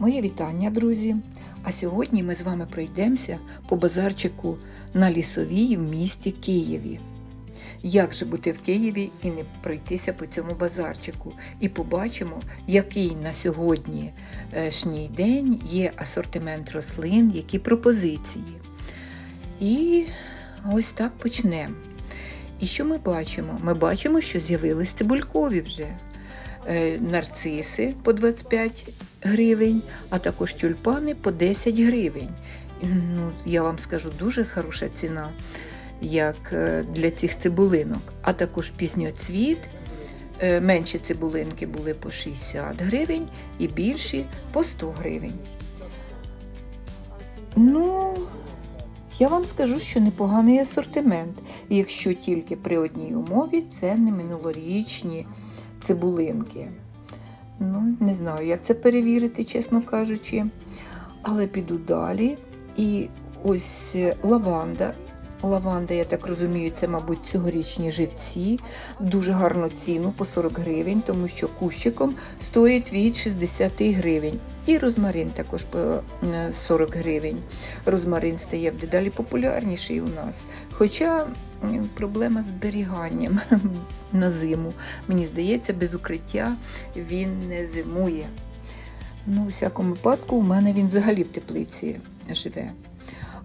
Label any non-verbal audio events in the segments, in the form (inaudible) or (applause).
Мої вітання, друзі! А сьогодні ми з вами пройдемося по базарчику на лісовій в місті Києві. Як же бути в Києві і не пройтися по цьому базарчику? І побачимо, який на сьогоднішній день є асортимент рослин, які пропозиції. І ось так почнемо. І що ми бачимо? Ми бачимо, що з'явились цибулькові вже. Е, нарциси по 25 гривень, а також тюльпани по 10 гривень. Ну, я вам скажу, дуже хороша ціна, як е, для цих цибулинок. А також пізньоцвіт. Е, Менші цибулинки були по 60 гривень і більші по 100 гривень. Ну, я вам скажу, що непоганий асортимент, якщо тільки при одній умові це не минулорічні цибулинки. Ну, не знаю, як це перевірити, чесно кажучи. Але піду далі. І ось лаванда. Лаванда, я так розумію, це, мабуть, цьогорічні живці дуже гарну ціну по 40 гривень, тому що кущиком стоїть від 60 гривень. І розмарин також по 40 гривень. Розмарин стає дедалі популярніший у нас. Хоча проблема з зберіганням (laughs) на зиму. Мені здається, без укриття він не зимує. Ну, у всякому випадку, у мене він взагалі в теплиці живе.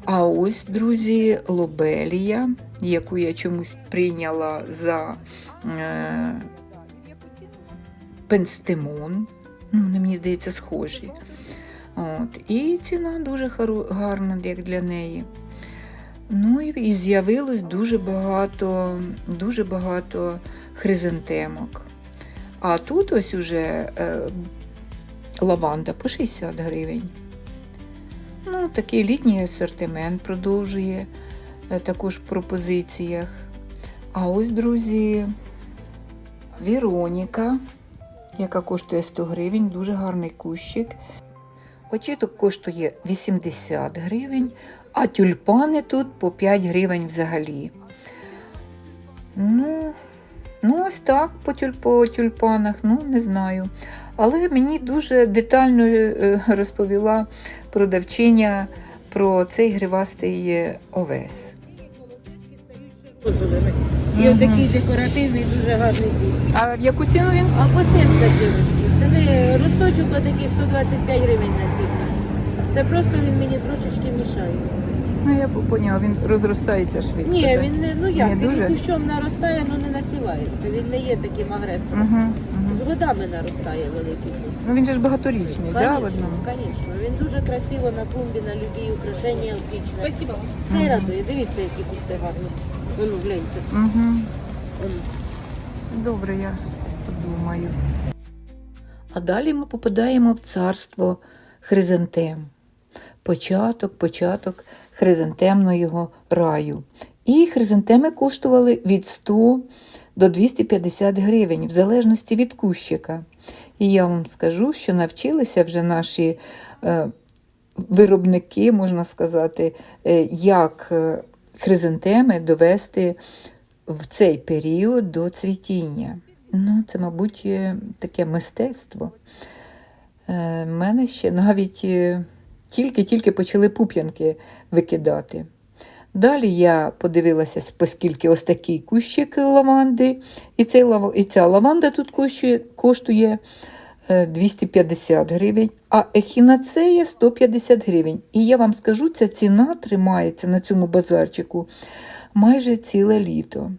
А ось, друзі, лобелія, яку я чомусь прийняла за е, пенстемон. Ну, вони, мені здається, схожі. От. І ціна дуже гарна, як для неї. Ну і з'явилось дуже багато, дуже багато хризантемок. А тут ось уже е, лаванда по 60 гривень. Ну, такий літній асортимент продовжує е, також в пропозиціях. А ось, друзі, Віроніка, яка коштує 100 гривень, дуже гарний кущик. Очіток коштує 80 гривень, а тюльпани тут по 5 гривень взагалі. Ну, ну ось так по, тюль, по тюльпанах, ну, не знаю. Але мені дуже детально е, розповіла продавчиня про цей гривастий овес. І отакий декоративний, дуже гарний. А в яку ціну він? А по 70 дівчатки. Це не росточок отакий 125 гривень на фігня. Це просто він мені трошечки мішає. Ну, я поняла, він розростається швидко. Ні, так? він не, ну як, Ні, він дуже? кущом наростає, але не насівається. Він не є таким агресором. Угу, угу. З годами наростає великий кущ. Ну він же ж багаторічний, да, в Конечно, одному? конечно. Він дуже красиво на клумбі, на любі украшення отлично. Спасибо. Це Мгм. радує. Дивіться, які кусти гарні. Ну, гляньте. Угу. Воно. Добре, я подумаю. А далі ми попадаємо в царство хризантем. Початок, початок хризантемного раю. І хризантеми коштували від 100 до 250 гривень, в залежності від кущика. І я вам скажу, що навчилися вже наші е, виробники, можна сказати, е, як е, хризантеми довести в цей період до цвітіння. Ну, це, мабуть, таке мистецтво. Е, мене ще навіть е, тільки-тільки почали пуп'янки викидати. Далі я подивилася, оскільки ось такий кущик лаванди, і, цей, і ця лаванда тут коштує, коштує е, 250 гривень, а ехінацея 150 гривень. І я вам скажу, ця ціна тримається на цьому базарчику майже ціле літо.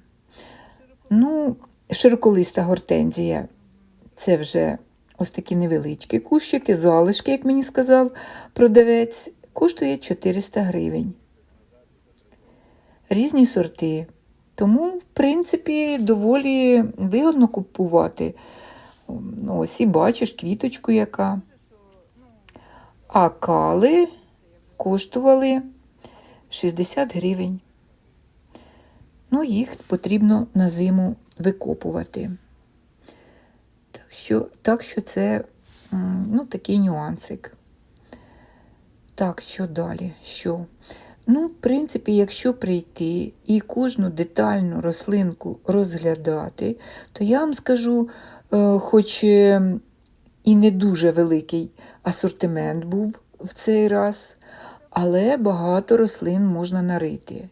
Ну, широколиста гортензія це вже ось такі невеличкі кущики, залишки, як мені сказав продавець, коштує 400 гривень. Різні сорти. Тому, в принципі, доволі вигодно купувати. Ну, Ось і бачиш квіточку яка. А кали коштували 60 гривень. Ну, їх потрібно на зиму викопувати. Що, так що це ну, такий нюансик. Так, що далі? Що? Ну, в принципі, якщо прийти і кожну детальну рослинку розглядати, то я вам скажу, е, хоч е, і не дуже великий асортимент був в цей раз, але багато рослин можна нарити.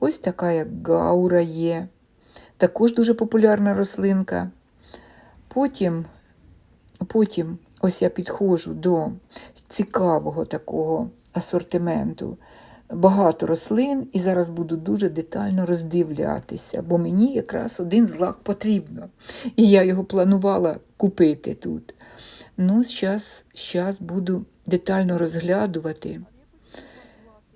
Ось така, як гаура є, також дуже популярна рослинка. Потім, потім ось я підходжу до цікавого такого асортименту. Багато рослин, і зараз буду дуже детально роздивлятися, бо мені якраз один злак потрібно. І я його планувала купити тут. Ну, зараз, зараз буду детально розглядувати,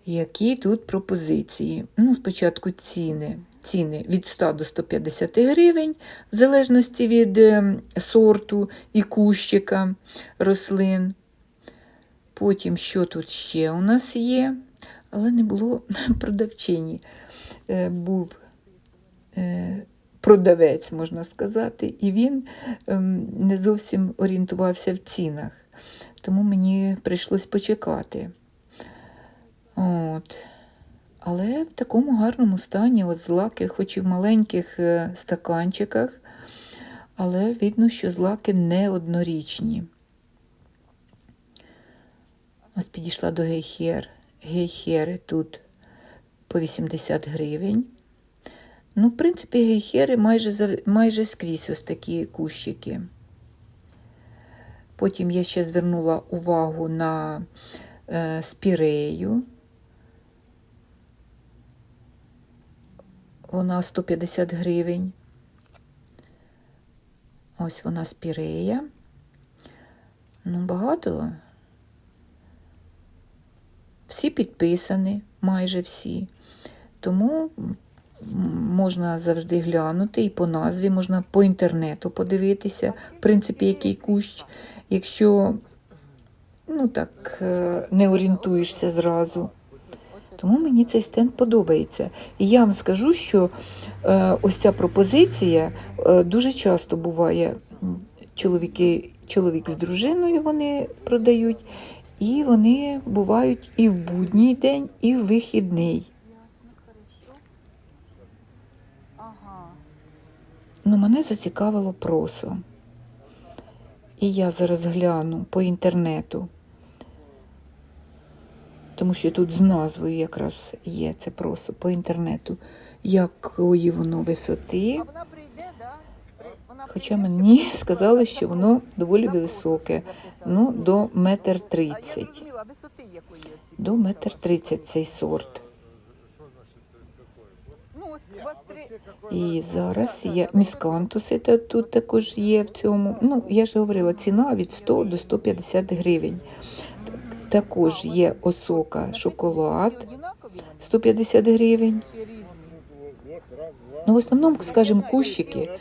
які тут пропозиції. Ну, спочатку ціни. Ціни від 100 до 150 гривень, в залежності від е, сорту і кущика рослин. Потім, що тут ще у нас є, але не було (laughs) продавчині. Е, Був е, продавець, можна сказати, і він ем, не зовсім орієнтувався в цінах. Тому мені прийшлось почекати. От. Але в такому гарному стані, от злаки, хоч і в маленьких е, стаканчиках, але видно, що злаки не однорічні. Ось підійшла до гейхер. Гейхери тут по 80 гривень. Ну, в принципі, гейхери майже, майже скрізь ось такі кущики. Потім я ще звернула увагу на е, спірею. Вона 150 гривень. Ось вона спірея. Ну, багато. Всі підписані, майже всі. Тому можна завжди глянути і по назві, можна по інтернету подивитися, в принципі, який кущ. Якщо ну так, е, не орієнтуєшся зразу. Тому мені цей стенд подобається. І я вам скажу, що е, ось ця пропозиція е, дуже часто буває. Чоловіки, чоловік з дружиною вони продають, і вони бувають і в будній день, і в вихідний. Ну, мене зацікавило просо. І я зараз гляну по інтернету, тому що тут з назвою якраз є це просо по інтернету, якої воно висоти. Хоча мені сказали, що воно доволі високе, ну, до метр тридцять. До метр тридцять цей сорт. Ну. І зараз я міскантуси тут також є в цьому. Ну, я ж говорила, ціна від 100 до 150 гривень. Так- Також є осока шоколад однакові вони 150 гривень. Ну, в основному, скажімо, кущики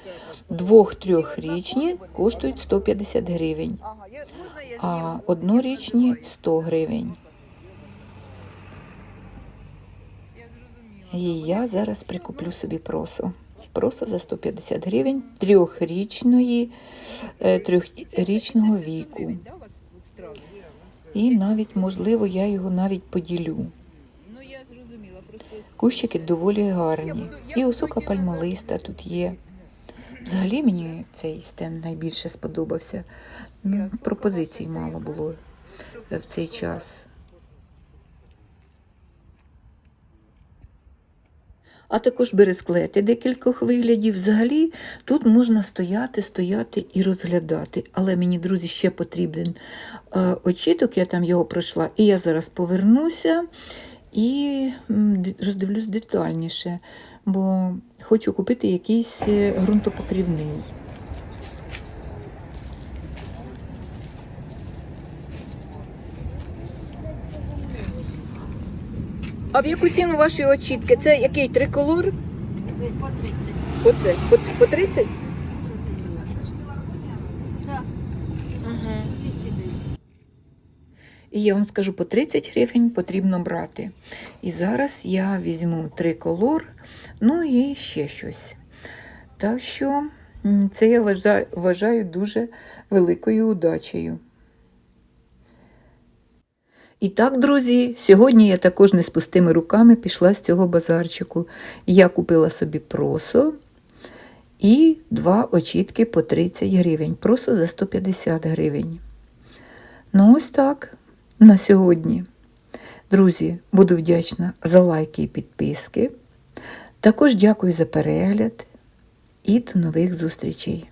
двох-трьохрічні коштують 150 гривень, а однорічні 100 гривень. І я зараз прикуплю собі просо. Просо за 150 гривень трьохрічної, е, трьохрічного віку. Да, у вас в травні? І навіть, можливо, я його навіть поділю. Кущики доволі гарні. І осока пальмолиста тут є. Взагалі мені цей стен найбільше сподобався. Пропозицій мало було в цей час. А також бересклети декількох виглядів. Взагалі тут можна стояти, стояти і розглядати. Але мені, друзі, ще потрібен е, очіток, я там його пройшла, і я зараз повернуся і роздивлюсь детальніше, бо хочу купити якийсь е, ґрунтопокрівний. А в яку ціну ваші очітки? Це який триколор? По 30. Оце, по, по 30? Так. Ага. 200 гривень. І я вам скажу, по 30 гривень потрібно брати. І зараз я візьму триколор, ну і ще щось. Так що це я вважаю дуже великою удачею. І так, друзі, сьогодні я також не з пустими руками пішла з цього базарчику. Я купила собі просо і два очітки по 30 гривень, просто за 150 гривень. Ну, ось так на сьогодні. Друзі, буду вдячна за лайки і підписки. Також дякую за перегляд і до нових зустрічей.